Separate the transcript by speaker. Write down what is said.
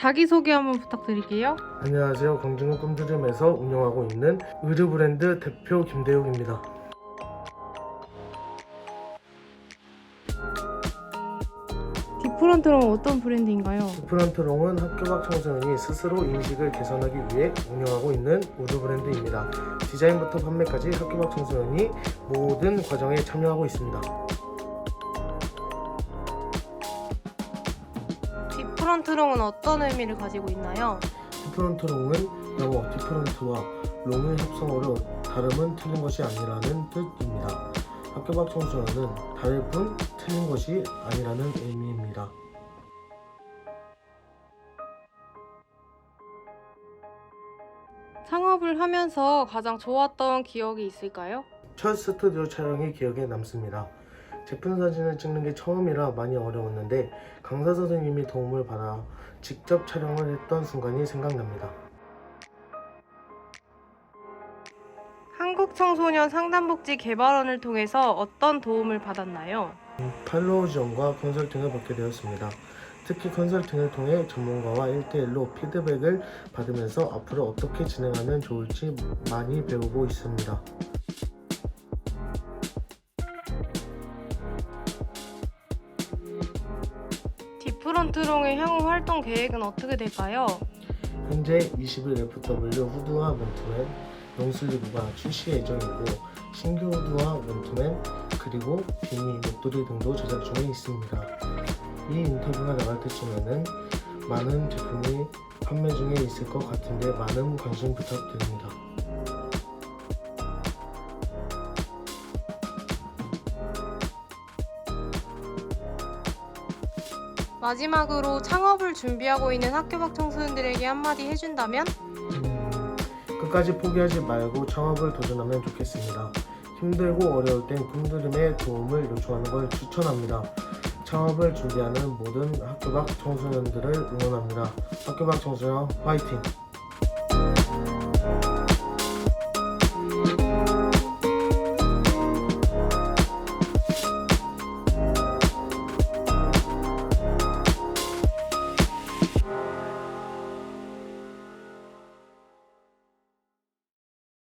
Speaker 1: 자기소개 한번 부탁드릴게요.
Speaker 2: 안녕하세요. 광진구 꿈드림에서 운영하고 있는 의류 브랜드 대표 김대욱입니다.
Speaker 1: 디프런트롱 어떤 브랜드인가요?
Speaker 2: 디프런트롱은 학교 밖 청소년이 스스로 인식을 개선하기 위해 운영하고 있는 의류 브랜드입니다. 디자인부터 판매까지 학교 밖 청소년이 모든 과정에 참여하고 있습니다.
Speaker 1: 디프런트롱은 어떤 의미를 가지고 있나요?
Speaker 2: 디프런트롱은 영어 디프런트와 롱의 합성어로 다름은 틀린 것이 아니라는 뜻입니다. 학교 밖 청소년은 다름은 틀린 것이 아니라는 의미입니다.
Speaker 1: 창업을 하면서 가장 좋았던 기억이 있을까요?
Speaker 2: 첫 스튜디오 촬영이 기억에 남습니다. 제품 사진을 찍는 게 처음이라 많이 어려웠는데 강사 선생님이 도움을 받아 직접 촬영을 했던 순간이 생각납니다.
Speaker 1: 한국 청소년 상담복지 개발원을 통해서 어떤 도움을 받았나요?
Speaker 2: 팔로우 지원과 컨설팅을 받게 되었습니다. 특히 컨설팅을 통해 전문가와 1대1로 피드백을 받으면서 앞으로 어떻게 진행하면 좋을지 많이 배우고 있습니다.
Speaker 1: 프런트롱의 향후 활동 계획은 어떻게 될까요?
Speaker 2: 현재 21 FW 후드와 맨투맨, 롱슬리브가 출시 예정이고 신규 후드와 맨투맨 그리고 비니, 목도리 등도 제작 중에 있습니다. 이 인터뷰가 나갈 때쯤에는 많은 제품이 판매 중에 있을 것 같은데 많은 관심 부탁드립니다.
Speaker 1: 마지막으로 창업을 준비하고 있는 학교 밖 청소년들에게 한마디 해준다면?
Speaker 2: 음, 끝까지 포기하지 말고 창업을 도전하면 좋겠습니다. 힘들고 어려울 땐 꿈드림의 도움을 요청하는 걸 추천합니다. 창업을 준비하는 모든 학교 밖 청소년들을 응원합니다. 학교 밖 청소년 화이팅!